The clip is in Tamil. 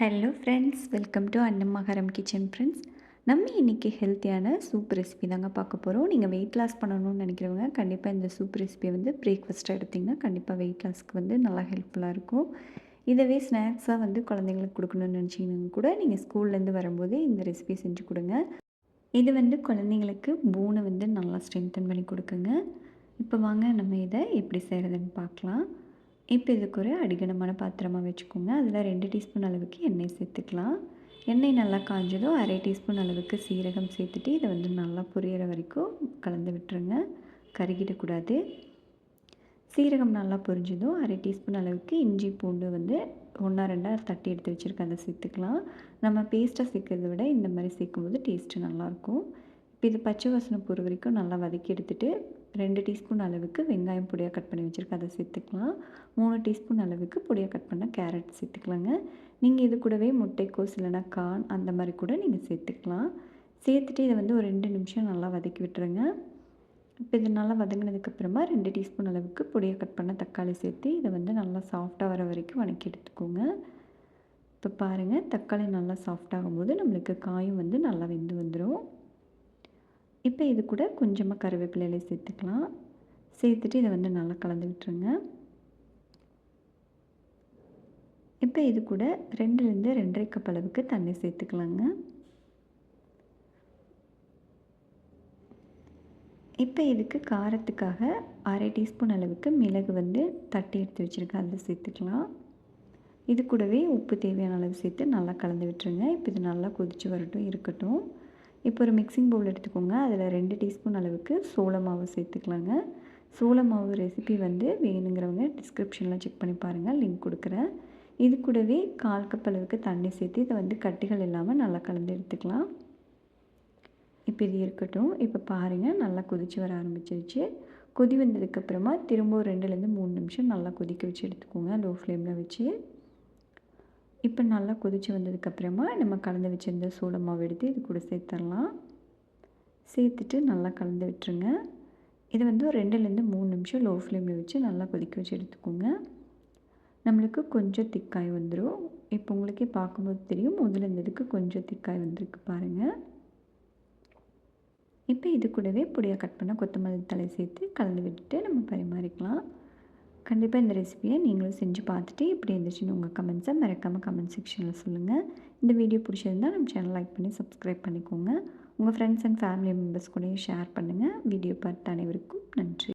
Hello friends welcome to Annamakaram kitchen friends நம்ம இன்றைக்கி ஹெல்த்தியான சூப் ரெசிபி தாங்க பார்க்க போகிறோம் நீங்கள் வெயிட் லாஸ் பண்ணணும்னு நினைக்கிறவங்க கண்டிப்பாக இந்த சூப் ரெசிபியை வந்து பிரேக்ஃபாஸ்ட்டாக எடுத்திங்கன்னா கண்டிப்பாக வெயிட் லாஸ்க்கு வந்து நல்லா ஹெல்ப்ஃபுல்லாக இருக்கும். இதவே ஸ்நாக்ஸாக வந்து குழந்தைங்களுக்கு கொடுக்கணும்னு நினச்சிங்கன்னா கூட நீங்கள் ஸ்கூல்லேருந்து வரும்போது இந்த ரெசிபி செஞ்சு கொடுங்க. இது வந்து குழந்தைங்களுக்கு பூனை வந்து நல்லா ஸ்ட்ரென்தன் பண்ணி கொடுக்குங்க. இப்போ வாங்க நம்ம இதை எப்படி செய்கிறதுன்னு பார்க்கலாம். இப்போ இதுக்கு ஒரு அடிகனமான பாத்திரமாக வச்சுக்கோங்க. அதில் ரெண்டு டீஸ்பூன் அளவுக்கு எண்ணெய் சேர்த்துக்கலாம். எண்ணெய் நல்லா காஞ்சதும் அரை டீஸ்பூன் அளவுக்கு சீரகம் சேர்த்துட்டு இதை வந்து நல்லா புரியிற வரைக்கும் கலந்து விட்டுருங்க. கருகிடக்கூடாது. சீரகம் நல்லா பொரிஞ்சதும் அரை டீஸ்பூன் அளவுக்கு இஞ்சி பூண்டு வந்து ஒன்றா ரெண்டாக தட்டி எடுத்து வச்சுருக்கேன். அதை சேர்த்துக்கலாம். நம்ம பேஸ்ட்டாக சேர்க்கறத விட இந்த மாதிரி சேர்க்கும்போது டேஸ்ட்டு நல்லாயிருக்கும் இப்போ இது பச்சை வாசனை போகிற வரைக்கும் நல்லா வதக்கி எடுத்துகிட்டு ரெண்டு டீஸ்பூன் அளவுக்கு வெங்காயம் பொடியாக கட் பண்ணி வச்சுருக்கேன். அதை சேர்த்துக்கலாம். மூணு டீஸ்பூன் அளவுக்கு பொடியாக கட் பண்ண கேரட் சேர்த்துக்கலாங்க. நீங்கள் இது கூடவே முட்டைக்கோஸ் இல்லைனா கான் அந்த மாதிரி கூட நீங்கள் சேர்த்துக்கலாம். சேர்த்துட்டு இதை வந்து ஒரு ரெண்டு நிமிஷம் நல்லா வதக்கி விட்டுருங்க. இப்போ இது நல்லா வதங்கினதுக்கப்புறமா ரெண்டு டீஸ்பூன் அளவுக்கு பொடியாக கட் பண்ண தக்காளி சேர்த்து இதை வந்து நல்லா சாஃப்டாக வர வரைக்கும் வணக்கி எடுத்துக்கோங்க. இப்போ பாருங்கள் தக்காளி நல்லா சாஃப்டாகும் போது நம்மளுக்கு காயும் வந்து நல்லா வெந்து வந்துடும் இப்போ இது கூட கொஞ்சமாக கருவேப்பிலையில சேர்த்துக்கலாம். சேர்த்துட்டு இதை வந்து நல்லா கலந்து விட்டுருங்க. இப்போ இது கூட ரெண்டுலேருந்து ரெண்டரை கப் அளவுக்கு தண்ணி சேர்த்துக்கலாங்க. இப்போ இதுக்கு காரத்துக்காக அரை டீஸ்பூன் அளவுக்கு மிளகு வந்து தட்டி எடுத்து வச்சுருக்கேன். அதில் சேர்த்துக்கலாம். இது கூடவே உப்பு தேவையான அளவு சேர்த்து நல்லா கலந்து விட்டுருங்க. இப்போ இது நல்லா கொதித்து வரட்டும் இருக்கட்டும். இப்போ ஒரு மிக்சிங் பவுல் எடுத்துக்கோங்க. அதில் ரெண்டு டீஸ்பூன் அளவுக்கு சோள மாவு சேர்த்துக்கலாங்க. சோள மாவு ரெசிபி வந்து வேணுங்கிறவங்க டிஸ்கிரிப்ஷனில் செக் பண்ணி பாருங்கள் லிங்க் கொடுக்குறேன். இது கூடவே கால் கப் அளவுக்கு தண்ணி சேர்த்து இதை வந்து கட்டிகள் இல்லாமல் நல்லா கலந்து எடுத்துக்கலாம். இப்போ இது இருக்கட்டும். இப்போ பாருங்கள் நல்லா கொதித்து வர ஆரம்பிச்சிருச்சு. கொதி வந்ததுக்கப்புறமா திரும்ப ஒரு ரெண்டுலேருந்து மூணு நிமிஷம் நல்லா கொதிக்க வச்சு எடுத்துக்கோங்க. லோ ஃப்ளேமில் வச்சு. இப்போ நல்லா கொதித்து வந்ததுக்கப்புறமா நம்ம கலந்து வச்சுருந்த சூட மாவு எடுத்து இது கூட சேர்த்துடலாம். சேர்த்துட்டு நல்லா கலந்து விட்டுருங்க. இதை வந்து ஒரு ரெண்டுலேருந்து மூணு நிமிஷம் லோ ஃப்ளேமில் வச்சு நல்லா கொதிக்க வச்சு எடுத்துக்கோங்க. நம்மளுக்கு கொஞ்சம் திக்காய் வந்துடும் இப்போ உங்களுக்கே பார்க்கும்போது தெரியும். முதல்ல இருந்ததுக்கு கொஞ்சம் திக்காய் வந்திருக்கு பாருங்கள் இப்போ இது கூடவே பொடியாக கட் பண்ண கொத்தமல்லி தலை சேர்த்து கலந்து விட்டுட்டு நம்ம பரிமாறிக்கலாம். கண்டிப்பாக இந்த ரெசிபியை நீங்களும் செஞ்சு பார்த்துட்டு எப்படி இருந்துச்சுன்னு உங்கள் கமெண்ட்ஸை மறக்காமல் கமெண்ட் செக்ஷனில் சொல்லுங்கள் இந்த வீடியோ பிடிச்சிருந்தால் நம்ம சேனல் லைக் பண்ணி சப்ஸ்கிரைப் பண்ணிக்கோங்க. உங்கள் ஃப்ரெண்ட்ஸ் அண்ட் ஃபேமிலி மெம்பர்ஸ் கூடயும் ஷேர் பண்ணுங்கள் வீடியோ பார்த்த அனைவருக்கும் நன்றி.